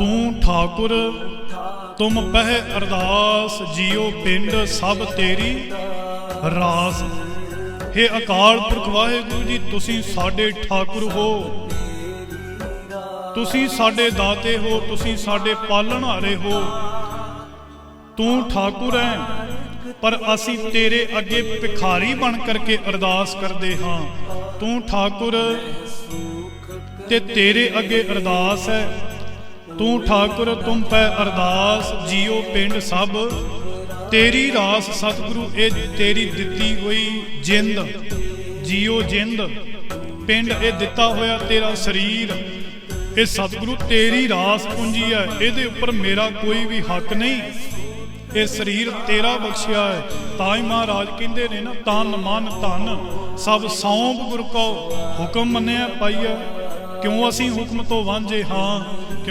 ਤੂੰ ਠਾਕੁਰ, ਤੁਮ ਪਹਿ ਅਰਦਾਸ ਜੀਉ ਪਿੰਡ ਸਭ ਤੇਰੀ ਰਾਸ। हे ਅਕਾਲ ਪੁਰਖ ਵਾਹਿਗੁਰੂ ਜੀ, ਤੁਸੀਂ ਸਾਡੇ ਠਾਕੁਰ ਹੋ। ਤੁਸੀਂ ਸਾਡੇ ਦਾਤੇ ਹੋ, ਤੁਸੀਂ ਸਾਡੇ ਪਾਲਣਹਾਰੇ ਹੋ। ਤੂੰ ਠਾਕੁਰ ਹੈ ਪਰ ਅਸੀਂ ਤੇਰੇ ਅੱਗੇ ਭਿਖਾਰੀ ਬਣ ਕਰਕੇ ਅਰਦਾਸ ਕਰਦੇ ਹਾਂ। ਤੂੰ ਠਾਕੁਰ, ਤੇ ਤੇਰੇ ਅੱਗੇ ਅਰਦਾਸ ਹੈ। ਤੂੰ ਠਾਕੁਰ, ਤੁਮ ਪੈ ਅਰਦਾਸ ਜੀਉ ਪਿੰਡ ਸਭ। ਤੇਰੀ ਰਾਸ ਸਤਿਗੁਰੂ, ਇਹ ਤੇਰੀ ਦਿੱਤੀ ਹੋਈ ਜਿੰਦ। ਜੀਉ ਜਿੰਦ, ਪਿੰਡ ਇਹ ਦਿੱਤਾ ਹੋਇਆ ਤੇਰਾ ਸਰੀਰ। ਇਹ ਸਤਿਗੁਰੂ, ਤੇਰੀ ਰਾਸ ਪੂੰਜੀ ਹੈ। ਇਹਦੇ ਉੱਪਰ ਮੇਰਾ ਕੋਈ ਵੀ ਹੱਕ ਨਹੀਂ। ਇਹ ਸਰੀਰ ਤੇਰਾ ਬਖਸ਼ਿਆ ਹੈ। ਤਾਂ ਹੀ ਮਹਾਰਾਜ ਕਹਿੰਦੇ ਨੇ ਨਾ ਤਨ ਮਨ, ਧਨ, ਸਭ ਸੌਂਪ ਗੁਰ ਕੋ ਹੁਕਮ ਮੰਨਿਆ ਪਾਈਆ ਕਿਉਂ ਅਸੀਂ ਹੁਕਮ ਤੋਂ ਵਾਂਝੇ ਹਾਂ? ਕਿਉਂ